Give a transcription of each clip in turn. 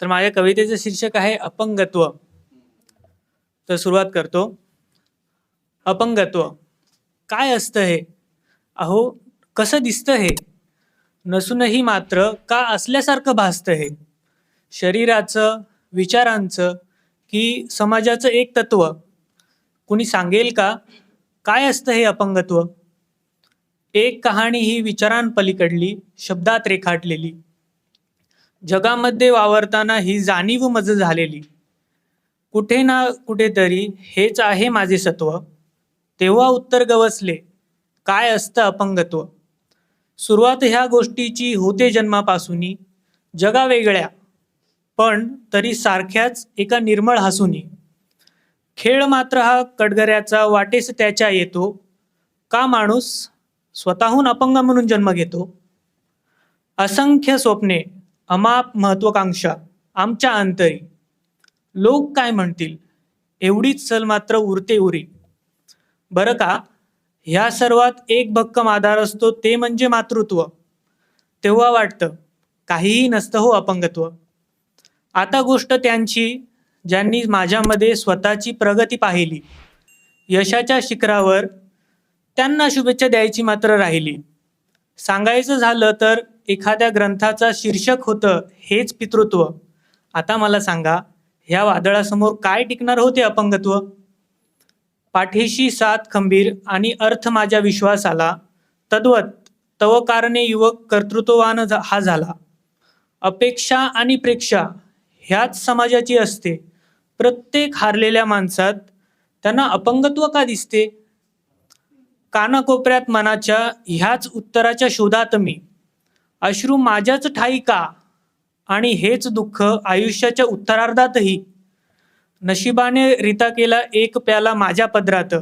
तर माझ्या कवितेचं शीर्षक आहे अपंगत्व. तर सुरुवात करतो. अपंगत्व. काय असतं हे? अहो कसं दिसतं हे? नसूनही मात्र का असल्यासारखं भासतं हे? शरीराचं विचारांचं की समाजाचं एक तत्व? कुणी सांगेल का? काय असतं हे अपंगत्व? एक कहाणी ही विचारांपलीकडली शब्दात रेखाटलेली. जगामध्ये वावरताना ही जाणीव मज झालेली. कुठे ना कुठेतरी हेच आहे माझे सत्व. तेव्हा उत्तर गवसले काय असतं अपंगत्व? सुरुवात ह्या गोष्टीची होते जन्मापासूनी जगा वेगळ्या पण तरी सारख्याच एका निर्मळ हसूनी. खेळ मात्र हा कडगऱ्याचा वाटेस त्याच्या येतो. का माणूस? स्वतःहून अपंग म्हणून जन्म घेतो. असंख्य स्वप्ने अमाप महत्वाकांक्षा आमच्या अंतरी. लोक काय म्हणतील? एवढीच सल मात्र उरते उरी. बरं का? ह्या सर्वात एक भक्कम आधार असतो ते म्हणजे मातृत्व. तेव्हा वाटतं काहीही नसतं हो अपंगत्व. आता गोष्ट त्यांची ज्यांनी माझ्यामध्ये स्वतःची प्रगती पाहिली. यशाच्या शिखरावर त्यांना शुभेच्छा द्यायची मात्र राहिली. सांगायचं झालं तर एखाद्या ग्रंथाचा शीर्षक होतं हेच पितृत्व. आता मला सांगा ह्या वादळासमोर काय टिकणार होते अपंगत्व? पाठीशी सात खंबीर आणि अर्थ माझ्या विश्वासाला. तद्वत तव कारणे युवक कर्तृत्ववान झा- हा झाला. अपेक्षा आणि प्रेक्षा ह्याच समाजाची असते. प्रत्येक हारलेल्या माणसात त्यांना अपंगत्व का दिसते? कानाकोपऱ्यात मनाच्या ह्याच उत्तराच्या शोधात मी. अश्रू माझ्याच ठाई का? आणि हेच दुःख आयुष्याच्या उत्तरार्धातही. नशिबाने रिता केला एक प्याला माझ्या पदरात.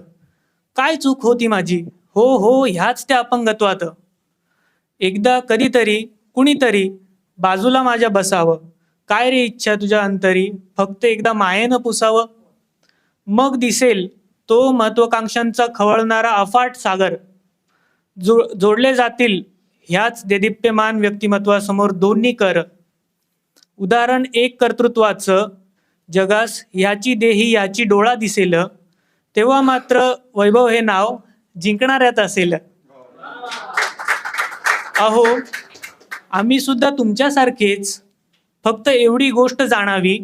काय चूक होती माझी? हो हो ह्याच त्या अपंगत्वात. एकदा कधीतरी कुणीतरी बाजूला माझ्या बसावं. काय रे इच्छा तुझ्या अंतरी? फक्त एकदा मायेनं पुसावं. मग दिसेल तो महत्वाकांक्षांचा खवळणारा अफाट सागर. जो जोडले जातील ह्याच देदीप्यमान व्यक्तिमत्वासमोर दोन्ही कर. उदाहरण एक कर्तृत्वाचं. जगास ह्याची देही याची डोळा दिसेल. तेव्हा मात्र वैभव हे नाव जिंकणाऱ्यात असेल. अहो आम्ही सुद्धा तुमच्यासारखेच. फक्त एवढी गोष्ट जाणावी.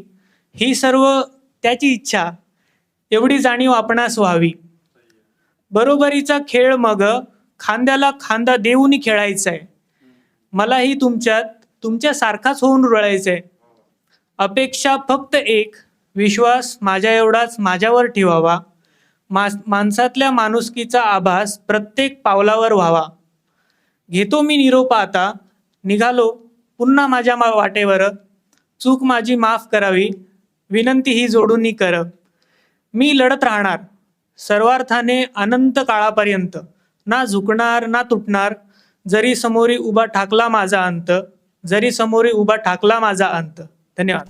ही सर्व त्याची इच्छा. एवढी जाणीव आपणास व्हावी. बरोबरीचा खेळ मग खांद्याला खांदा देऊनही खेळायचा आहे मलाही तुमच्यात तुमच्यासारखाच होऊन रुळायचं आहे अपेक्षा फक्त एक विश्वास माझ्या एवढाच माझ्यावर ठेवावा. मास माणसातल्या माणुसकीचा आभास प्रत्येक पावलावर व्हावा. घेतो मी निरोप आता. निघालो. पुन्हा माझ्या मा वाटेवर. चूक माझी माफ करावी. विनंती ही जोडून कर. मी लढत राहणार. सर्वार्थाने अनंत काळापर्यंत. ना झुकणार ना तुटणार. जरी समोरी उभा ठाकला माझा अंत जरी समोरी उभा ठाकला माझा अंत. धन्यवाद.